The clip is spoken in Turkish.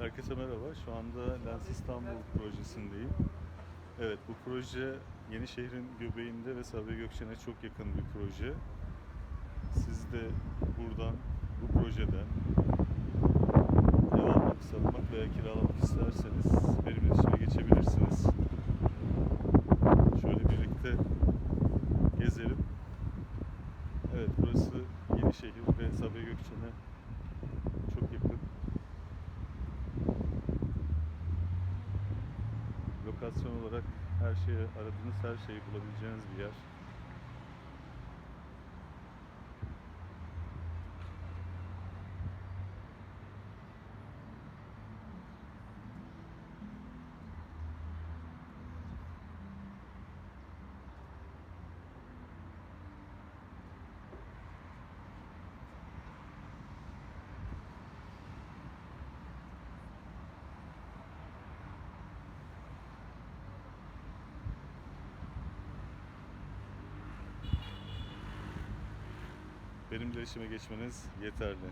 Herkese merhaba. Şu anda Lens İstanbul projesindeyim. Evet, bu proje Yenişehir'in göbeğinde ve Sabiha Gökçen'e çok yakın bir proje. Siz de buradan, bu projeden ev almak, satmak veya kiralamak isterseniz benimle iletişime geçebilirsiniz. Şöyle birlikte gezelim. Evet, burası Yenişehir ve Sabiha Gökçen'e çok yakın. Lokasyon olarak her şeyi aradığınız her şeyi bulabileceğiniz bir yer. Benimle iletişime geçmeniz yeterli.